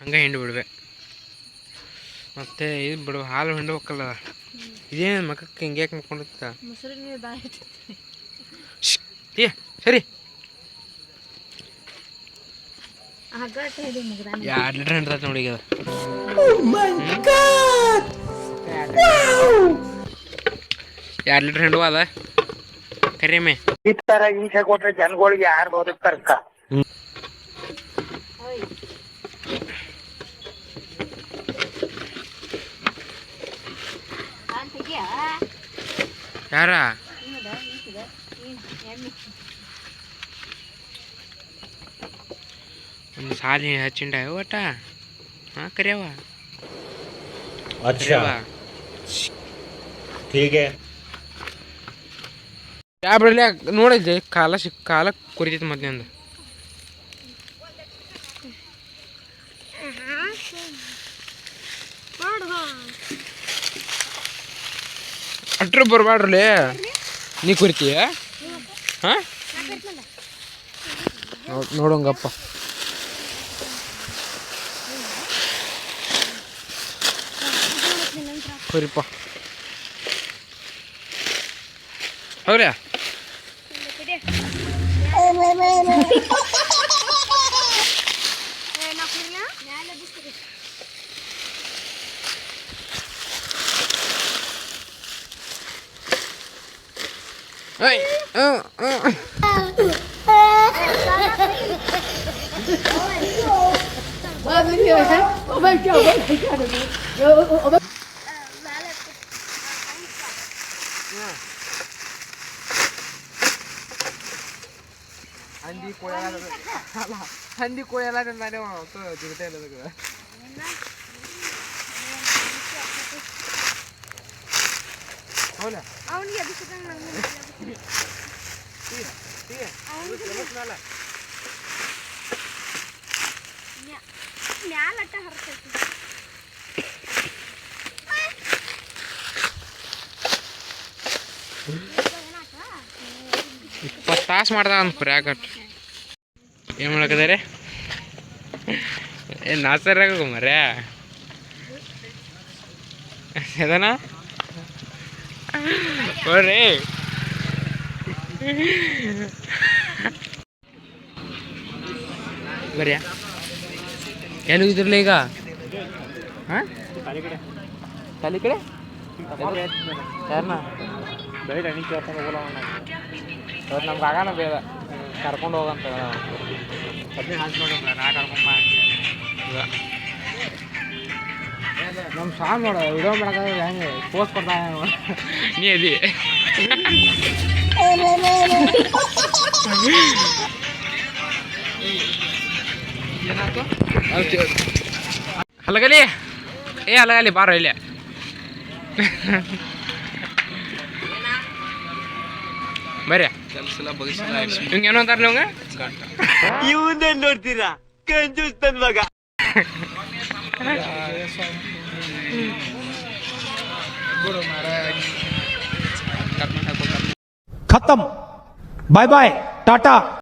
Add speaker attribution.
Speaker 1: ಹಂಗೆ ಹಿಂಡಿ ಬಿಡುವೆ ಮತ್ತೆ ಇದು ಬಿಡು ಹಾಲು ಹಿಂಡ್ಬೇಕಲ್ಲ ಇದೇನು ಮಕ್ಕಕ್ಕೆ ಹಿಂಗೆ ಯಾಕೆ ಮಕ್ಕೊಂಡಿರ್ತ
Speaker 2: ಮೊಸರು ನೀರು ದಾರಿ
Speaker 1: ಏ ಸರಿ. ಎರಡು ಲೀಟ್ರ್ ಹಿಂಡ್ತೈತೆ ನೋಡಿ ಈಗ. ಎರಡು ಲೀಟ್ರ್ ಹಿಂಡುವ ಅದ. ಕರಿಮೆ.
Speaker 3: ಈ ತರ ಹಿಂಸೆ ಕೊಟ್ರೆ ಜನಗಳಿಗೆ ಯಾರು ಬದುಕ್ತಾರಕ್ಕ
Speaker 1: ಯಾರ ಒಂದು ಸಾಲಿ ಹಚ್ಚಿಂಡ ಒಟ್ಟ ಹಾಂ ಕರಿಯವ
Speaker 4: अच्छा ठीक है
Speaker 1: ಯಾ ಬಿಡಲಿ ನೋಡಿದ್ದೆ ಕಾಲ ಸಿಕ್ ಕಾಲ ಕುರಿತೈತಿ ಮೊದ್ಲಿಂದ ಅಟ್ರು ಬರಬಾಡ್ರಲಿ ನೀ ಕುರಿತೀಯ ಹಾಂ ನೋಡೋಂಗಪ್ಪ ಕುರಿಪ್ಪ ಹೌದ್ಯಾ Ơi, ờ, ờ. ಹಂದಿ ಕೊಯ್ಯಾಲ ಅಲ್ಲ ಹಂದಿ ಕೊಯ್ಯಾಲ ನಾನೇ ಜಿಗತೆ ಇಲ್ಲ
Speaker 2: ಅವನಿಗೆ ಅಭಿಷೇಕ ಹರ್ತೈತಿ
Speaker 1: ಇಪ್ಪತ್ತು ತಾಸು ಮಾಡ್ದ ಅಂತ ಪ್ರ್ಯಾಕಟ್ ಏನು ಮಾಡಕದಾರೆ ಏ ನಾಸರಾಗ ಮರ್ಯಾ ಅದನ ಬರ್ರಿ. ಬರ್ಯಾ ಎಲ್ಲಿ ಹೋಗಿದ್ರಲ್ಲ ಈಗ? ಹಾಂ? ತಲೆ ಕಡೆ? ಯಾರನ್ನ ಇವತ್ತು ನಮ್ಗೆ ಆಗಾನ ಬೇಡ ಕರ್ಕೊಂಡು ಹೋಗಂತ ಹಾಕಿ ನೋಡೋಣ ನಾ ಕರ್ಕೊಂಬ ನಮ್ಮ ಸಾಂಗ್ ನೋಡ ವಿಡಿಯೋ ಮಾಡಕ್ಕೆ ಹೆಂಗೆ ಪೋಸ್ಟ್ ಕೊಡ್ತಾ ನೀ ಅದಿ ಹಲಗಲಿ ಏ ಹಲಗಲಿ ಬಾರೋ ಇಲ್ಲಿ. ಬರ್ರಿ. ಹಿಂಗೆ ಏನೋ ಅಂತಾರೆ
Speaker 4: ಇವನ್ನೇನ್ ನೋಡ್ತೀರಾ? ಕಂಜೂಸ್ ನನ್ ಮಗ.
Speaker 5: খতম বাই বাই টাটা